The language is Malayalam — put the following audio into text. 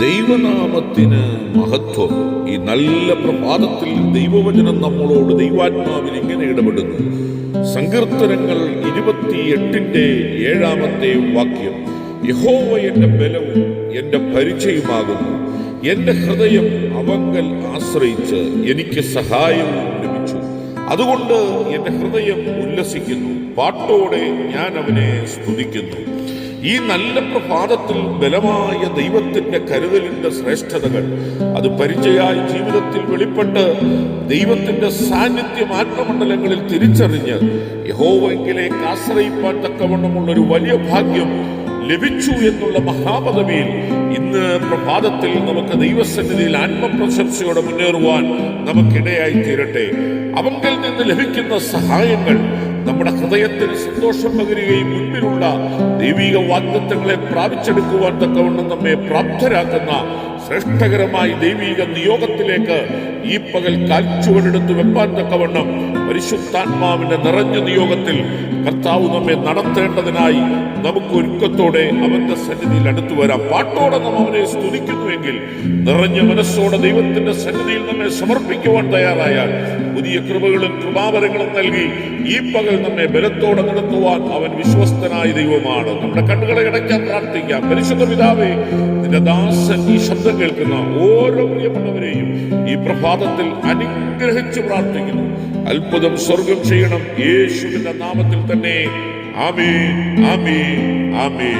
ദൈവനാമത്തിന് മഹത്വം. ഈ നല്ല പ്രഭാതത്തിൽ ദൈവവചനം നമ്മളോട് ദൈവാത്മാവിൽ ഇങ്ങനെ ഇടപെടുന്നു. സങ്കീർത്തനങ്ങൾ ഇരുപത്തിയെട്ടിന്റെ ഏഴാമത്തെ വാക്യം. യഹോവ എന്റെ ബലവും എന്റെ പരിചയമാകുന്നു എന്റെ ഹൃദയം അവങ്കൽ ആശ്രയിച്ച് എനിക്ക് സഹായവും ലഭിച്ചു. അതുകൊണ്ട് എന്റെ ഹൃദയം ഉല്ലസിക്കുന്നു. പാട്ടോടെ ഞാൻ അവനെ സ്തുതിക്കുന്നു. ഈ നല്ല പ്രഭാതത്തിൽ ബലമായ ദൈവത്തിന്റെ കരുതലിന്റെ ശ്രേഷ്ഠതകൾ അത് പരിചയായി ജീവിതത്തിൽ വെളിപ്പെട്ട് ദൈവത്തിന്റെ സാന്നിധ്യം ആത്മമണ്ഡലങ്ങളിൽ തിരിച്ചറിഞ്ഞ് യഹോവെങ്കിലേക്ക് ആശ്രയിപ്പാൻ തക്കവണ്ണമുള്ള ഒരു വലിയ ഭാഗ്യം ലഭിച്ചു എന്നുള്ള മഹാപദവിയിൽ ഇന്ന് പ്രഭാതത്തിൽ നമുക്ക് ദൈവസന്നിധിയിൽ ആത്മപ്രശംസയോടെ മുന്നേറുവാൻ നമുക്കിടയായി തീരട്ടെ. അവങ്കിൽ നിന്ന് ലഭിക്കുന്ന സഹായങ്ങൾ നമ്മുടെ ഹൃദയത്തിൽ സന്തോഷം പകരുകയും മുൻപിലുള്ള ദൈവിക വാഗ്ദത്തങ്ങളെ പ്രാപിച്ചെടുക്കുവാൻ തക്കവണ്ണം നമ്മെ പ്രാപ്തരാക്കുന്ന ശ്രേഷ്ഠകരമായി ദൈവിക നിയോഗത്തിലേക്ക് ഈ പകൽ കാൽച്ചുവടെടുത്ത് വെപ്പാൻ തക്കവണ്ണം പരിശുദ്ധാത്മാവിന്റെ നിറഞ്ഞ നിയോഗത്തിൽ കർത്താവ് നമ്മെ നടത്തേണ്ടതിനായി നമുക്ക് ഒരുക്കത്തോടെ അവന്റെ സന്നിധിയിൽ അടുത്തു വരാം. പാട്ടോടെ നാം അവനെ സ്തുതിക്കുന്നുവെങ്കിൽ നിറഞ്ഞ മനസ്സോടെ ദൈവത്തിന്റെ സന്നിധിയിൽ നമ്മെ സമർപ്പിക്കുവാൻ തയ്യാറായാൽ പുതിയ കൃപകളും കൃപാവരങ്ങളും നൽകി ഈ പകൽ നമ്മെ ബലത്തോടെ നടത്തുവാൻ അവൻ വിശ്വസ്തനായ ദൈവമാണ്. നമ്മുടെ കണ്ണുകളെ അടയ്ക്കാൻ പ്രാർത്ഥിക്കാം. പരിശുദ്ധ പിതാവേ നിന്റെ ദാസൻ ഈ ശബ്ദം കേൾക്കുന്ന ഓരോ പ്രിയമുള്ളവരെയും ഈ പ്രഭാതത്തിൽ അനുഗ്രഹിച്ച് പ്രാർത്ഥിക്കുന്നു. അത്ഭുതം സ്വർഗം ചെയ്യണം. യേശുവിന്റെ നാമത്തിൽ തന്നെ. ആമേ ആമേ ആമേ